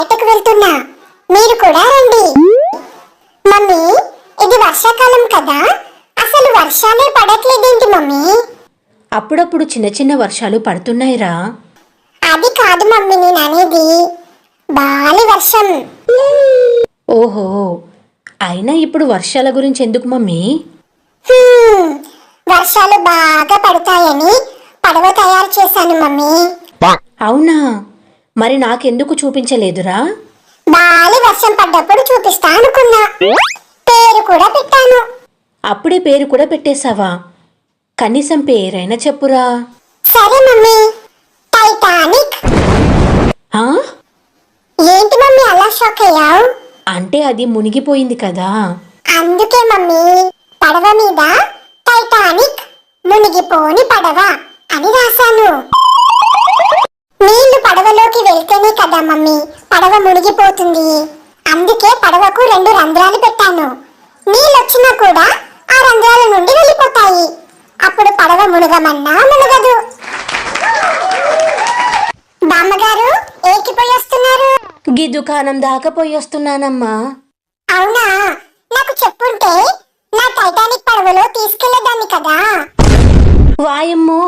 బయటకు వెళ్తున్నా. మీరు కూడా రండి. మమ్మీ ఇది వర్షాకాలం కదా. అసలు వర్షాలే పడట్లేదేంటి మమ్మీ? అప్పుడప్పుడు చిన్న చిన్న వర్షాలు పడుతున్నాయిరా. అది కాదు మమ్మీ నేను అనేది బాలి వర్షం. ఓహో అయినా ఇప్పుడు వర్షాల గురించి ఎందుకు మమ్మీ? హ్మ్, వర్షాలు బాగా పడతాయని పడవ తయారు చేశాను మమ్మీ. అవునా? మరి నాకెందుకు చూపించలేదురా? బాలి వర్షం పడ్డప్పుడు చూపిస్తా అనుకున్నా. పేరు కూడా పెట్టాను. అప్పుడే పేరు కూడా పెట్టేశావా? కనీసం పేరైనా చెప్పురా. సరే మమ్మీ. టైటానిక్ ఆ? ఏంటి మమ్మీ అలా షాక్ అయ్యావు? అంటే అది మునిగిపోయింది కదా. అందుకే మమ్మీ పడవ మీద టైటానిక్ మునిగిపోని పడవ అని రాశాను. పడవలోకి వెళ్తేనే కదా మమ్మీ. పడవ మునిగిపోతుంది. అందుకే పడవకు రెండు రంధ్రాలు పెట్టాను. నీళ్ళు వచ్చినా కూడా ఆ రంధ్రాల నుండి వెళ్ళిపోతాయి. అప్పుడు పడవ మునగమన్నా మునగదు. బామ్మగారు ఏకిపోయి వస్తున్నారు? గీ దుకాణం దాకా పోయి వస్తున్నానమ్మా. అవునా? నాకు చెప్పుంటే నా టైటానిక్ పడవలో తీసుకెళ్ళేదాన్ని కదా. వాయమ్మో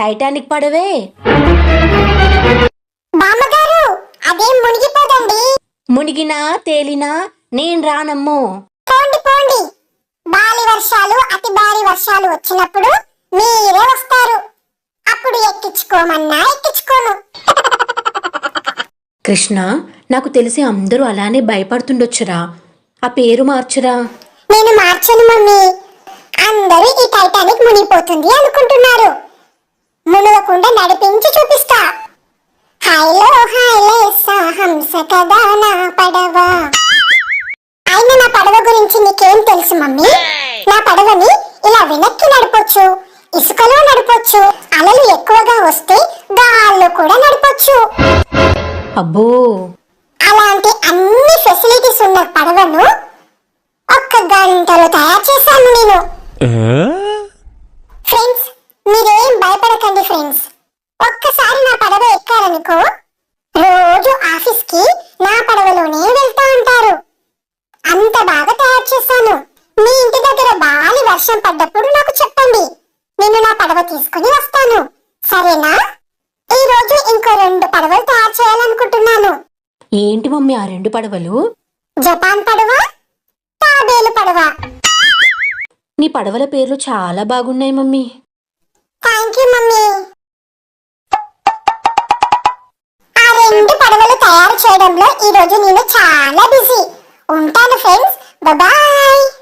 టైటానిక్ పడవే. అదేం మునిగిపోదండి. మునిగినా తేలినా నేను రానమ్మో. పోండి పోండి. భారీ వర్షాలు అతి భారీ వర్షాలు వచ్చినప్పుడు మీరే వస్తారు. అప్పుడు ఎక్కించుకోమన్నా ఎక్కించుకోను. కృష్ణ నాకు తెలిసి అందరూ అలానే భయపడుతుండొచ్చురా. ఆ పేరు మార్చురా. నేను మార్చను మమ్మీ. అందరూ ఈ టైటానిక్ మునిగిపోతుంది అనుకుంటున్నారు. కదా నా పడవ? అయినా నా పడవ గురించి నీకేం తెలుసు మమ్మీ? నా పడవని ఇలా వెనక్కి నడపొచ్చు ఇసుకలో నడపొచ్చు అలలు ఎక్కువగా వస్తే గాల్లో కూడా నడపొచ్చు. అబ్బో! అలాంటి అన్ని ఫెసిలిటీస్ ఉన్న పడవను ఒక్క గంటలో తయారు చేశాను నేను. ఫ్రెండ్స్ మీరేం భయపడకండి ఫ్రెండ్స్. ఒక్కసారి నా పడవ ఎక్కారనుకో రోజు ఆఫీస్కి నా పడవలోనే వెళ్తా ఉంటారు అంత బాగా తయారు చేశాను మీ ఇంటి దగ్గర బాలి వర్షం పడ్డప్పుడు నాకు చెప్పండి. నేను నా పడవ తీసుకుని వస్తాను. సరేనా? ఈ రోజు ఇంకో రెండు పడవలు తయారు చేయాలనుకుంటున్నాను. ఏంటి మమ్మీ ఆ రెండు పడవలు? జపాన్ పడవ తాబేలు పడవ. నీ పడవల పేర్లు చాలా బాగున్నాయి మమ్మీ. Thank you mummy. ఆ రెండు పడవలు తయారు చేయడంలో ఈ రోజు నేను చాలా బిజీ. ఉంటాను ఫ్రెండ్స్. బాయ్.